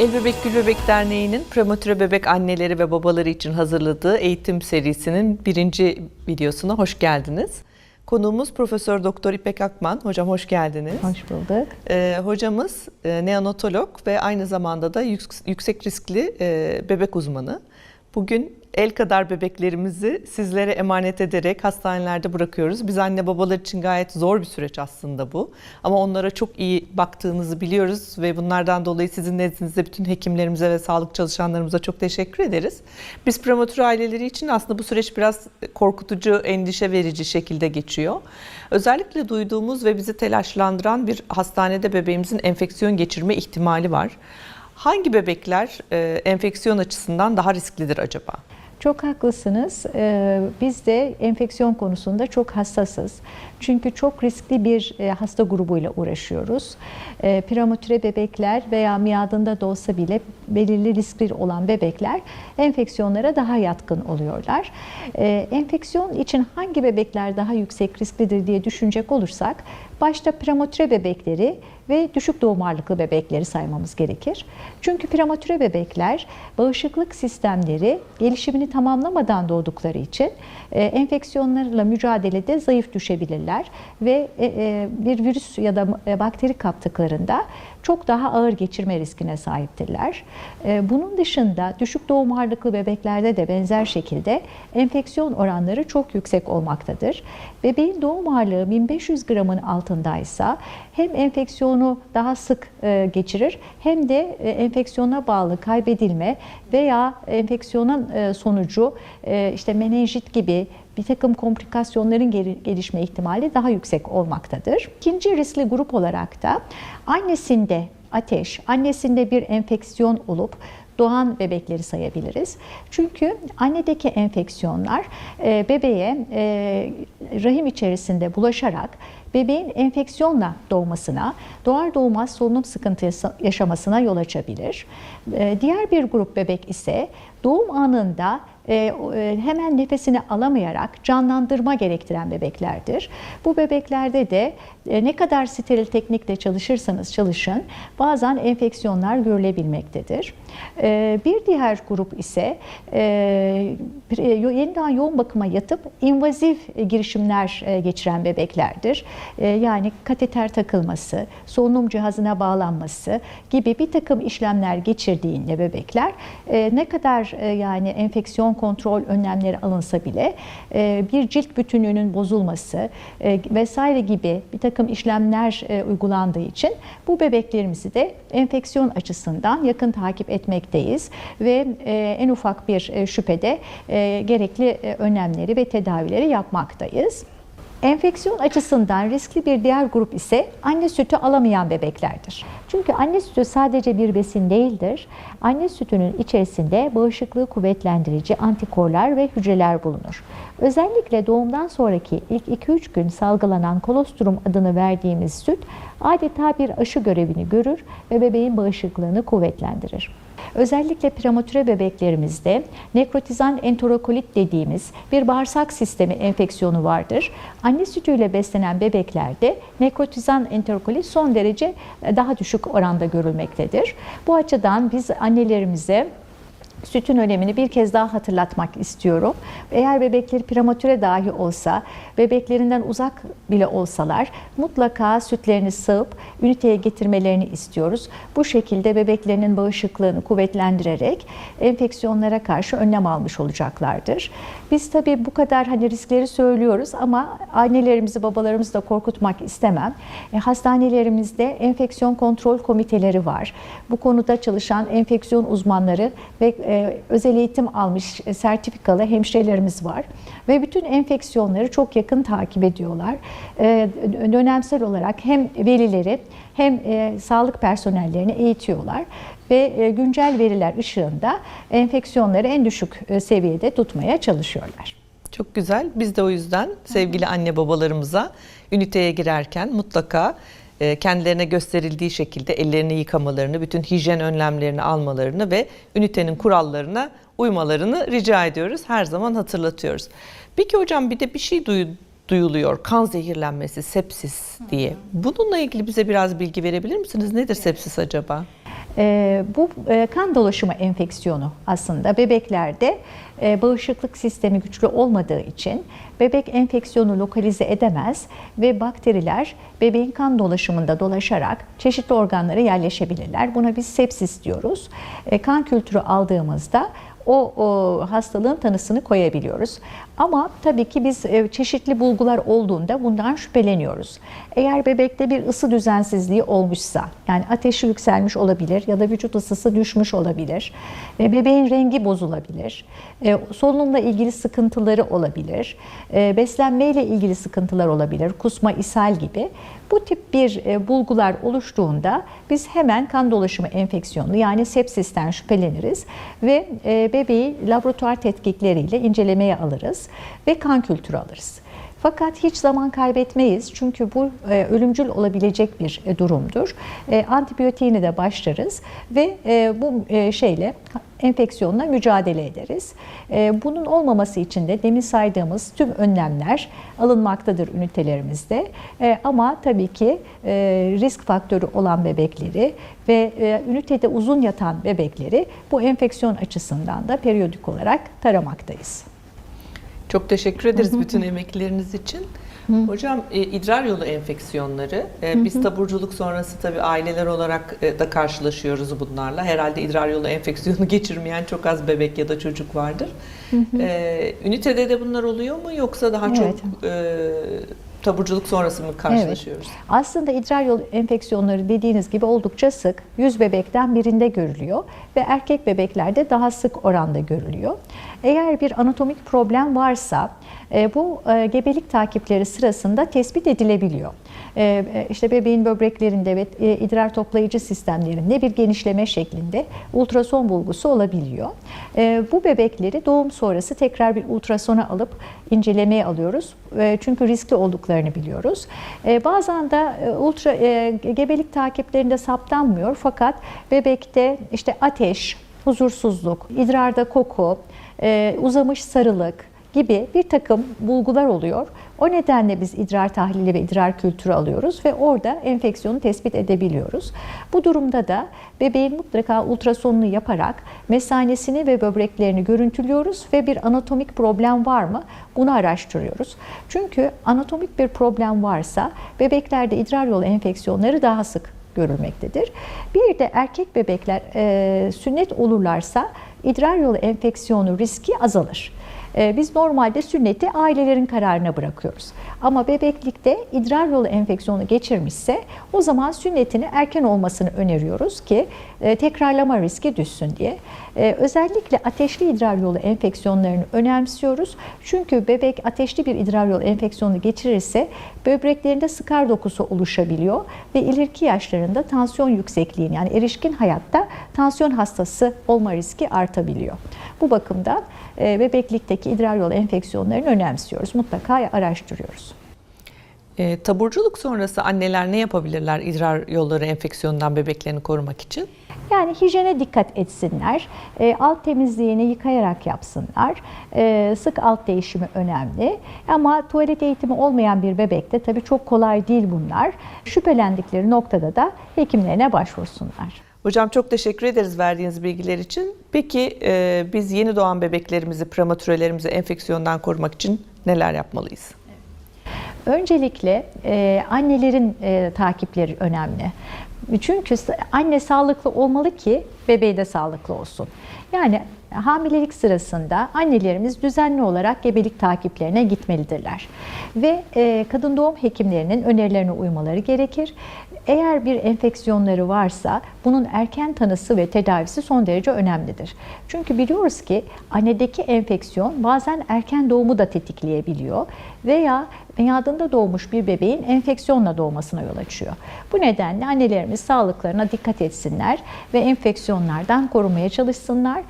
El Bebek Gül Bebek Derneği'nin prematüre bebek anneleri ve babaları için hazırladığı eğitim serisinin birinci videosuna hoş geldiniz. Konuğumuz Profesör Doktor İpek Akman. Hocam hoş geldiniz. Hoş bulduk. Ee, hocamız e, neonatolog ve aynı zamanda da yük- yüksek riskli e, bebek uzmanı. Bugün el kadar bebeklerimizi sizlere emanet ederek hastanelerde bırakıyoruz. Biz anne babalar için gayet zor bir süreç aslında bu. Ama onlara çok iyi baktığınızı biliyoruz ve bunlardan dolayı sizin nezdinizde bütün hekimlerimize ve sağlık çalışanlarımıza çok teşekkür ederiz. Biz prematür aileleri için aslında bu süreç biraz korkutucu, endişe verici şekilde geçiyor. Özellikle duyduğumuz ve bizi telaşlandıran bir hastanede bebeğimizin enfeksiyon geçirme ihtimali var. Hangi bebekler e, enfeksiyon açısından daha risklidir acaba? Çok haklısınız. Ee, Biz de enfeksiyon konusunda çok hassasız. Çünkü çok riskli bir e, hasta grubuyla uğraşıyoruz. Prematüre bebekler veya miadında da olsa bile belirli riskli olan bebekler enfeksiyonlara daha yatkın oluyorlar. Enfeksiyon için hangi bebekler daha yüksek risklidir diye düşünecek olursak başta prematüre bebekleri ve düşük doğum ağırlıklı bebekleri saymamız gerekir. Çünkü prematüre bebekler bağışıklık sistemleri gelişimini tamamlamadan doğdukları için e, enfeksiyonlarla mücadelede zayıf düşebilirler ve e, e, bir virüs ya da bakteri kaptıklarında çok daha ağır geçirme riskine sahiptirler. E, Bunun dışında düşük doğum ağırlıklı bebeklerde de benzer şekilde enfeksiyon oranları çok yüksek olmaktadır. Bebeğin doğum ağırlığı 1500 gramın altındaysa hem enfeksiyonu daha sık e, geçirir hem de e, enfeksiyona bağlı kaybedilme veya enfeksiyonun e, sonucu işte menenjit gibi bir takım komplikasyonların gelişme ihtimali daha yüksek olmaktadır. İkinci riskli grup olarak da annesinde ateş, annesinde bir enfeksiyon olup doğan bebekleri sayabiliriz. Çünkü annedeki enfeksiyonlar e, bebeğe e, rahim içerisinde bulaşarak bebeğin enfeksiyonla doğmasına, doğar doğmaz solunum sıkıntısı yaşamasına yol açabilir. E, Diğer bir grup bebek ise doğum anında hemen nefesini alamayarak canlandırma gerektiren bebeklerdir. Bu bebeklerde de e, ne kadar steril teknikle çalışırsanız çalışın bazen enfeksiyonlar görülebilmektedir. E, Bir diğer grup ise e, e, yeniden yoğun bakıma yatıp invazif e, girişimler e, geçiren bebeklerdir. E, Yani kateter takılması, solunum cihazına bağlanması gibi bir takım işlemler geçirdiğinde bebekler e, ne kadar e, yani enfeksiyon kontrol önlemleri alınsa bile e, bir cilt bütünlüğünün bozulması e, vesaire gibi bir takım işlemler e, uygulandığı için bu bebeklerimizi de enfeksiyon açısından yakın takip etmekteyiz ve e, en ufak bir e, şüphede e, gerekli önlemleri ve tedavileri yapmaktayız. Enfeksiyon açısından riskli bir diğer grup ise anne sütü alamayan bebeklerdir. Çünkü anne sütü sadece bir besin değildir. Anne sütünün içerisinde bağışıklığı kuvvetlendirici antikorlar ve hücreler bulunur. Özellikle doğumdan sonraki ilk 2-3 gün salgılanan kolostrum adını verdiğimiz süt adeta bir aşı görevini görür ve bebeğin bağışıklığını kuvvetlendirir. Özellikle prematüre bebeklerimizde nekrotizan enterokolit dediğimiz bir bağırsak sistemi enfeksiyonu vardır. Anne sütüyle beslenen bebeklerde nekrotizan enterokolit son derece e, daha düşük oranda görülmektedir. Bu açıdan biz annelerimize sütün önemini bir kez daha hatırlatmak istiyorum. Eğer bebekleri prematüre dahi olsa, bebeklerinden uzak bile olsalar mutlaka sütlerini sağıp üniteye getirmelerini istiyoruz. Bu şekilde bebeklerinin bağışıklığını kuvvetlendirerek enfeksiyonlara karşı önlem almış olacaklardır. Biz tabii bu kadar hani riskleri söylüyoruz ama annelerimizi, babalarımızı da korkutmak istemem. E, hastanelerimizde enfeksiyon kontrol komiteleri var. Bu konuda çalışan enfeksiyon uzmanları ve e, özel eğitim almış e, sertifikalı hemşirelerimiz var. Ve bütün enfeksiyonları çok yakın takip ediyorlar. E, dönemsel olarak hem velileri hem e, sağlık personellerini eğitiyorlar ve e, güncel veriler ışığında enfeksiyonları en düşük e, seviyede tutmaya çalışıyorlar. Çok güzel. Biz de o yüzden sevgili anne babalarımıza üniteye girerken mutlaka e, kendilerine gösterildiği şekilde ellerini yıkamalarını, bütün hijyen önlemlerini almalarını ve ünitenin kurallarına uymalarını rica ediyoruz. Her zaman hatırlatıyoruz. Peki hocam bir de bir şey duyu- duyuluyor. Kan zehirlenmesi, sepsis diye. Bununla ilgili bize biraz bilgi verebilir misiniz? Nedir sepsis acaba? E, bu e, kan dolaşımı enfeksiyonu aslında bebeklerde e, bağışıklık sistemi güçlü olmadığı için bebek enfeksiyonu lokalize edemez ve bakteriler bebeğin kan dolaşımında dolaşarak çeşitli organlara yerleşebilirler. Buna biz sepsis diyoruz. E, kan kültürü aldığımızda o, o hastalığın tanısını koyabiliyoruz. Ama tabii ki biz e, çeşitli bulgular olduğunda bundan şüpheleniyoruz. Eğer bebekte bir ısı düzensizliği olmuşsa, yani ateşi yükselmiş olabilir ya da vücut ısısı düşmüş olabilir, bebeğin rengi bozulabilir, e, solunumla ilgili sıkıntıları olabilir, e, beslenmeyle ilgili sıkıntılar olabilir, kusma, ishal gibi. Bu tip bir bulgular oluştuğunda biz hemen kan dolaşımı enfeksiyonu yani sepsisten şüpheleniriz ve bebeği laboratuvar tetkikleriyle incelemeye alırız ve kan kültürü alırız. Fakat hiç zaman kaybetmeyiz çünkü bu e, ölümcül olabilecek bir e, durumdur. E, antibiyotiğini de başlarız ve e, bu e, şeyle enfeksiyonla mücadele ederiz. E, bunun olmaması için de demin saydığımız tüm önlemler alınmaktadır ünitelerimizde. E, ama tabii ki e, risk faktörü olan bebekleri ve e, ünitede uzun yatan bebekleri bu enfeksiyon açısından da periyodik olarak taramaktayız. Çok teşekkür ederiz bütün emekleriniz için. Hocam e, idrar yolu enfeksiyonları, e, biz taburculuk sonrası tabii aileler olarak e, da karşılaşıyoruz bunlarla. Herhalde idrar yolu enfeksiyonu geçirmeyen çok az bebek ya da çocuk vardır. E, ünitede de bunlar oluyor mu yoksa daha Evet. çok e, taburculuk sonrası mı karşılaşıyoruz? Aslında idrar yolu enfeksiyonları dediğiniz gibi oldukça sık. 100 bebekten birinde görülüyor ve erkek bebeklerde daha sık oranda görülüyor. Eğer bir anatomik problem varsa e, bu e, gebelik takipleri sırasında tespit edilebiliyor. E, e, İşte bebeğin böbreklerinde ve e, idrar toplayıcı sistemlerinde bir genişleme şeklinde ultrason bulgusu olabiliyor. E, Bu bebekleri doğum sonrası tekrar bir ultrasona alıp incelemeye alıyoruz. E, Çünkü riskli olduklarını biliyoruz. Bazen de e, ultra gebelik takiplerinde saptanmıyor fakat bebekte işte ateş, huzursuzluk, idrarda koku, uzamış sarılık gibi bir takım bulgular oluyor. O nedenle biz idrar tahlili ve idrar kültürü alıyoruz ve orada enfeksiyonu tespit edebiliyoruz. Bu durumda da bebeğin mutlaka ultrasonunu yaparak mesanesini ve böbreklerini görüntülüyoruz ve bir anatomik problem var mı bunu araştırıyoruz. Çünkü anatomik bir problem varsa bebeklerde idrar yolu enfeksiyonları daha sık görülmektedir. Bir de erkek bebekler e, sünnet olurlarsa idrar yolu enfeksiyonu riski azalır. E, Biz normalde sünneti ailelerin kararına bırakıyoruz. Ama bebeklikte idrar yolu enfeksiyonu geçirmişse o zaman sünnetini erken olmasını öneriyoruz ki e, tekrarlama riski düşsün diye. E, Özellikle ateşli idrar yolu enfeksiyonlarını önemsiyoruz. Çünkü bebek ateşli bir idrar yolu enfeksiyonu geçirirse böbreklerinde sıkar dokusu oluşabiliyor ve ileriki yaşlarında tansiyon yüksekliğini yani erişkin hayatta tansiyon hastası olma riski artabiliyor. Bu bakımdan bebeklikteki idrar yolu enfeksiyonlarını önemsiyoruz. Mutlaka araştırıyoruz. E, taburculuk sonrası anneler ne yapabilirler idrar yolları enfeksiyonundan bebeklerini korumak için? Yani hijyene dikkat etsinler, e, alt temizliğini yıkayarak yapsınlar. E, sık alt değişimi önemli. Ama tuvalet eğitimi olmayan bir bebekte tabii çok kolay değil bunlar. Şüphelendikleri noktada da hekimlerine başvursunlar. Hocam çok teşekkür ederiz verdiğiniz bilgiler için. Peki e, biz yeni doğan bebeklerimizi, prematürelerimizi enfeksiyondan korumak için neler yapmalıyız? Öncelikle e, annelerin e, takipleri önemli. Çünkü anne sağlıklı olmalı ki bebeği de sağlıklı olsun. Yani hamilelik sırasında annelerimiz düzenli olarak gebelik takiplerine gitmelidirler. Ve e, kadın doğum hekimlerinin önerilerine uymaları gerekir. Eğer bir enfeksiyonları varsa bunun erken tanısı ve tedavisi son derece önemlidir. Çünkü biliyoruz ki annedeki enfeksiyon bazen erken doğumu da tetikleyebiliyor veya miadında doğmuş bir bebeğin enfeksiyonla doğmasına yol açıyor. Bu nedenle annelerimiz sağlıklarına dikkat etsinler ve enfeksiyonlardan korumaya çalışsınlar.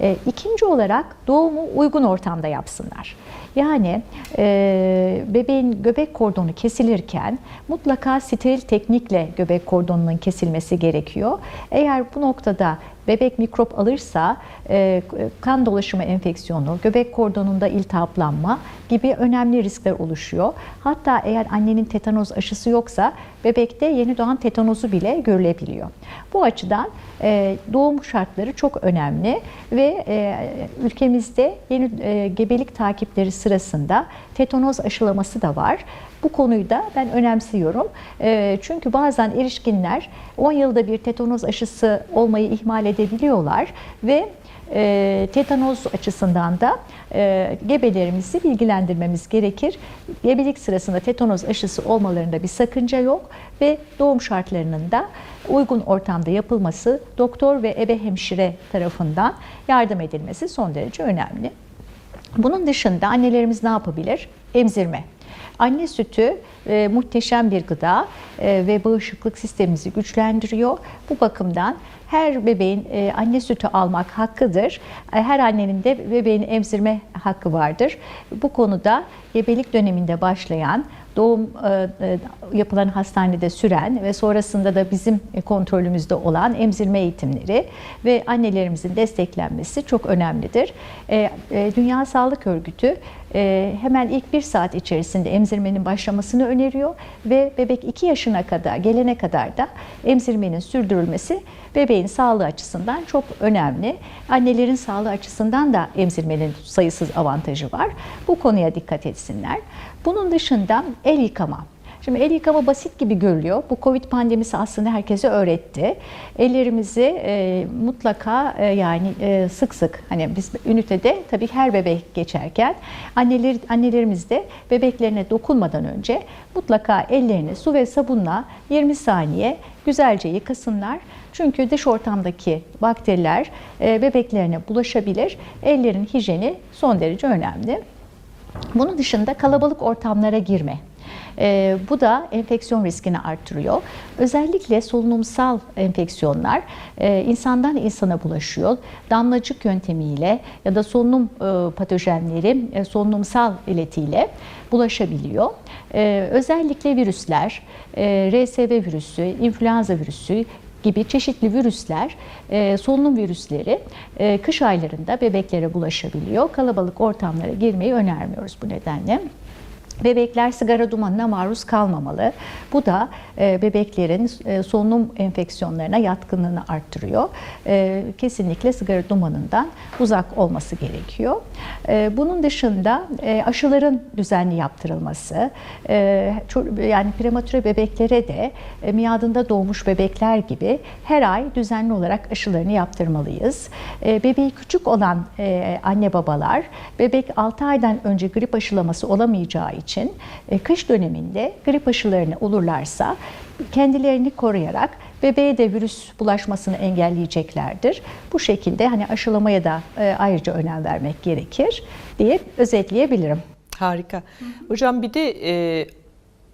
E, İkinci olarak doğumu uygun ortamda yapsınlar. Yani e, bebeğin göbek kordonu kesilirken mutlaka steril teknikle göbek kordonunun kesilmesi gerekiyor. Eğer bu noktada bebek mikrop alırsa e, kan dolaşımı enfeksiyonu, göbek kordonunda iltihaplanma gibi önemli riskler oluşuyor. Hatta eğer annenin tetanoz aşısı yoksa bebekte yeni doğan tetanozu bile görülebiliyor. Bu açıdan e, doğum şartları çok önemli ve e, ülkemizde yeni e, gebelik takipleri sırasında tetanoz aşılaması da var. Bu konuyu da ben önemsiyorum. E, çünkü bazen erişkinler 10 yılda bir tetanoz aşısı olmayı ihmal edebiliyorlar ve e, tetanoz açısından da e, gebelerimizi bilgilendirmemiz gerekir. Gebelik sırasında tetanoz aşısı olmalarında bir sakınca yok ve doğum şartlarının da uygun ortamda yapılması doktor ve ebe hemşire tarafından yardım edilmesi son derece önemli. Bunun dışında annelerimiz ne yapabilir? Emzirme. Anne sütü e, muhteşem bir gıda e, ve bağışıklık sistemimizi güçlendiriyor. Bu bakımdan her bebeğin e, anne sütü almak hakkıdır. E, her annenin de bebeğini emzirme hakkı vardır. Bu konuda gebelik döneminde başlayan doğum e, e, yapılan hastanede süren ve sonrasında da bizim kontrolümüzde olan emzirme eğitimleri ve annelerimizin desteklenmesi çok önemlidir. E, Dünya Sağlık Örgütü hemen ilk bir saat içerisinde emzirmenin başlamasını öneriyor ve bebek 2 yaşına kadar gelene kadar da emzirmenin sürdürülmesi bebeğin sağlığı açısından çok önemli. Annelerin sağlığı açısından da emzirmenin sayısız avantajı var. Bu konuya dikkat etsinler. Bunun dışında el yıkama. Şimdi el yıkama basit gibi görülüyor. Bu Covid pandemisi aslında herkese öğretti. Ellerimizi e, mutlaka e, yani e, sık sık hani biz ünitede tabii her bebek geçerken anneler annelerimiz de bebeklerine dokunmadan önce mutlaka ellerini su ve sabunla 20 saniye güzelce yıkasınlar. Çünkü dış ortamdaki bakteriler e, bebeklerine bulaşabilir. Ellerin hijyeni son derece önemli. Bunun dışında kalabalık ortamlara girme. E, bu da enfeksiyon riskini artırıyor. Özellikle solunumsal enfeksiyonlar e, insandan insana bulaşıyor. Damlacık yöntemiyle ya da solunum e, patojenleri e, solunumsal iletiyle bulaşabiliyor. E, özellikle virüsler, e, RSV virüsü, influenza virüsü gibi çeşitli virüsler, e, solunum virüsleri e, kış aylarında bebeklere bulaşabiliyor. Kalabalık ortamlara girmeyi önermiyoruz bu nedenle. Bebekler sigara dumanına maruz kalmamalı. Bu da e, bebeklerin e, solunum enfeksiyonlarına yatkınlığını arttırıyor. E, kesinlikle sigara dumanından uzak olması gerekiyor. Bunun dışında aşıların düzenli yaptırılması, yani prematüre bebeklere de miadında doğmuş bebekler gibi her ay düzenli olarak aşılarını yaptırmalıyız. Bebeği küçük olan anne babalar bebek 6 aydan önce grip aşılaması olamayacağı için e, kış döneminde grip aşılarını olurlarsa kendilerini koruyarak bebeğe de virüs bulaşmasını engelleyeceklerdir. Bu şekilde hani aşılamaya da e, ayrıca önem vermek gerekir diye özetleyebilirim. Harika. Hocam bir de e,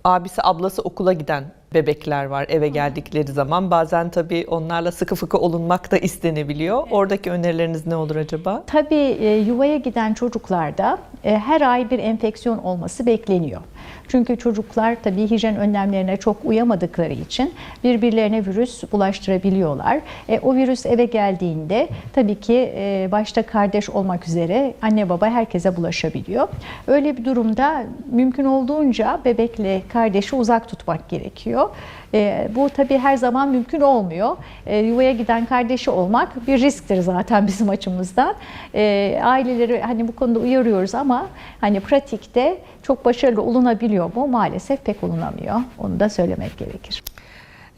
abisi ablası okula giden bebekler var eve geldikleri zaman. Bazen tabii onlarla sıkı fıkı olunmak da istenebiliyor. Oradaki önerileriniz ne olur acaba? Tabii e, yuvaya giden çocuklarda her ay bir enfeksiyon olması bekleniyor. Çünkü çocuklar tabii hijyen önlemlerine çok uyamadıkları için birbirlerine virüs bulaştırabiliyorlar. E, o virüs eve geldiğinde tabii ki e, başta kardeş olmak üzere anne baba herkese bulaşabiliyor. Öyle bir durumda mümkün olduğunca bebekle kardeşi uzak tutmak gerekiyor. E, bu tabii her zaman mümkün olmuyor. E, yuvaya giden kardeşi olmak bir risktir zaten bizim açımızdan. E, aileleri hani bu konuda uyarıyoruz ama hani pratikte çok başarılı olunabiliyor mu? Maalesef pek olunamıyor. Onu da söylemek gerekir.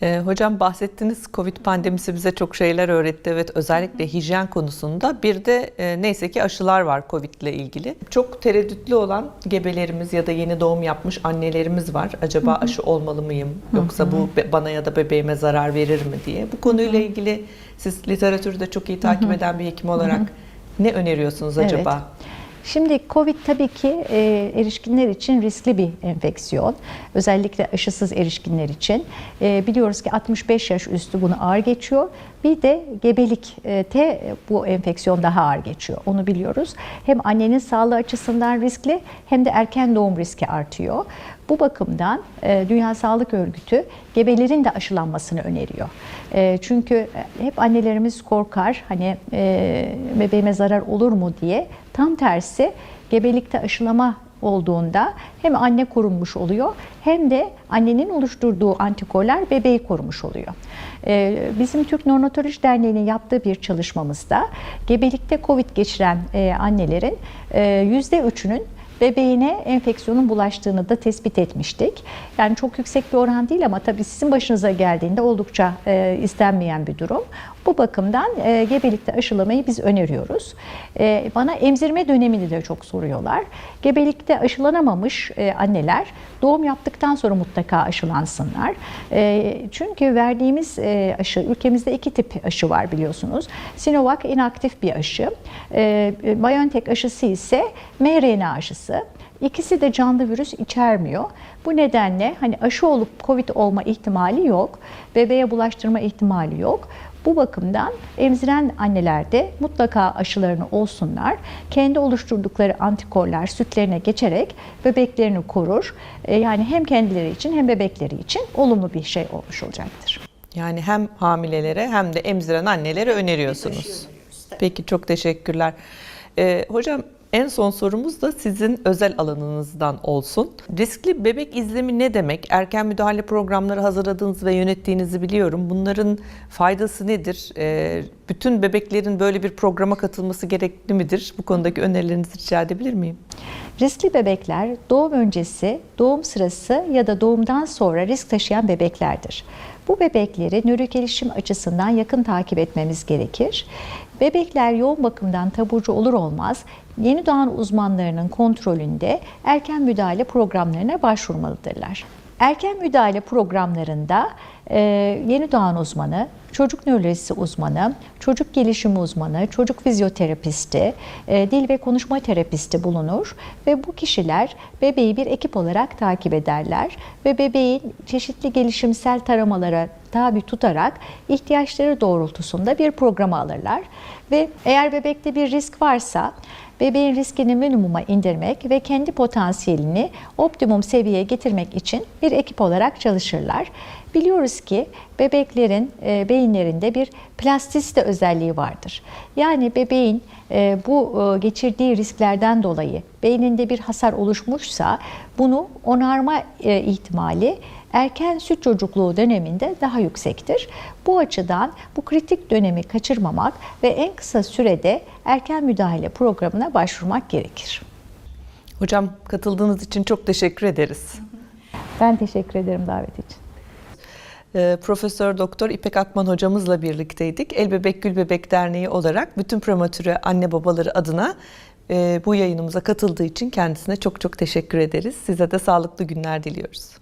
E, hocam bahsettiniz Covid pandemisi bize çok şeyler öğretti. Evet özellikle hijyen konusunda. Bir de e, neyse ki aşılar var Covid ile ilgili. Çok tereddütlü olan gebelerimiz ya da yeni doğum yapmış annelerimiz var. Acaba aşı olmalı mıyım? Yoksa bu bana ya da bebeğime zarar verir mi diye. Bu konuyla ilgili siz literatürü de çok iyi takip eden bir hekim olarak ne öneriyorsunuz acaba? Şimdi COVID tabii ki e, erişkinler için riskli bir enfeksiyon. Özellikle aşısız erişkinler için. E, biliyoruz ki 65 yaş üstü bunu ağır geçiyor. Bir de gebelikte bu enfeksiyon daha ağır geçiyor. Onu biliyoruz. Hem annenin sağlığı açısından riskli hem de erken doğum riski artıyor. Bu bakımdan e, Dünya Sağlık Örgütü gebelerin de aşılanmasını öneriyor. E, çünkü hep annelerimiz korkar hani e, bebeğime zarar olur mu diye. Tam tersi gebelikte aşılama olduğunda hem anne korunmuş oluyor hem de annenin oluşturduğu antikorlar bebeği korumuş oluyor. Ee, Bizim Türk Neonatoloji Derneği'nin yaptığı bir çalışmamızda gebelikte COVID geçiren e, annelerin %3'ünün bebeğine enfeksiyonun bulaştığını da tespit etmiştik. Yani çok yüksek bir oran değil ama tabii sizin başınıza geldiğinde oldukça e, istenmeyen bir durum. Bu bakımdan e, gebelikte aşılamayı biz öneriyoruz. E, bana emzirme dönemini de çok soruyorlar. Gebelikte aşılanamamış e, anneler doğum yaptıktan sonra mutlaka aşılansınlar. E, çünkü verdiğimiz e, aşı, ülkemizde iki tip aşı var biliyorsunuz. Sinovac inaktif bir aşı. E, BioNTech aşısı ise mRNA aşısı. İkisi de canlı virüs içermiyor. Bu nedenle hani aşı olup COVID olma ihtimali yok. Bebeğe bulaştırma ihtimali yok. Bu bakımdan emziren anneler de mutlaka aşılarını olsunlar. Kendi oluşturdukları antikorlar sütlerine geçerek bebeklerini korur. E, Yani hem kendileri için hem bebekleri için olumlu bir şey olmuş olacaktır. Yani hem hamilelere hem de emziren annelere öneriyorsunuz. Peki çok teşekkürler. Ee, hocam en son sorumuz da sizin özel alanınızdan olsun. Riskli bebek izlemi ne demek? Erken müdahale programları hazırladığınızı ve yönettiğinizi biliyorum. Bunların faydası nedir? Ee, bütün bebeklerin böyle bir programa katılması gerekli midir? Bu konudaki önerilerinizi rica edebilir miyim? Riskli bebekler doğum öncesi, doğum sırası ya da doğumdan sonra risk taşıyan bebeklerdir. Bu bebekleri nöro gelişim açısından yakın takip etmemiz gerekir. Bebekler yoğun bakımdan taburcu olur olmaz yeni doğan uzmanlarının kontrolünde erken müdahale programlarına başvurmalıdırlar. Erken müdahale programlarında e, yeni doğan uzmanı, çocuk nörolojisi uzmanı, çocuk gelişimi uzmanı, çocuk fizyoterapisti, e, dil ve konuşma terapisti bulunur ve bu kişiler bebeği bir ekip olarak takip ederler ve bebeğin çeşitli gelişimsel taramalara tabi tutarak ihtiyaçları doğrultusunda bir programa alırlar. Ve eğer bebekte bir risk varsa bebeğin riskini minimuma indirmek ve kendi potansiyelini optimum seviyeye getirmek için bir ekip olarak çalışırlar. Biliyoruz ki bebeklerin e, beyinlerinde bir plastisite özelliği vardır. Yani bebeğin e, bu e, geçirdiği risklerden dolayı beyninde bir hasar oluşmuşsa bunu onarma e, ihtimali erken süt çocukluğu döneminde daha yüksektir. Bu açıdan bu kritik dönemi kaçırmamak ve en kısa sürede erken müdahale programına başvurmak gerekir. Hocam katıldığınız için çok teşekkür ederiz. Ben teşekkür ederim davet için. Ee, Profesör Doktor İpek Akman hocamızla birlikteydik. El Bebek Gül Bebek Derneği olarak bütün prematüre anne babaları adına e, bu yayınımıza katıldığı için kendisine çok çok teşekkür ederiz. Size de sağlıklı günler diliyoruz.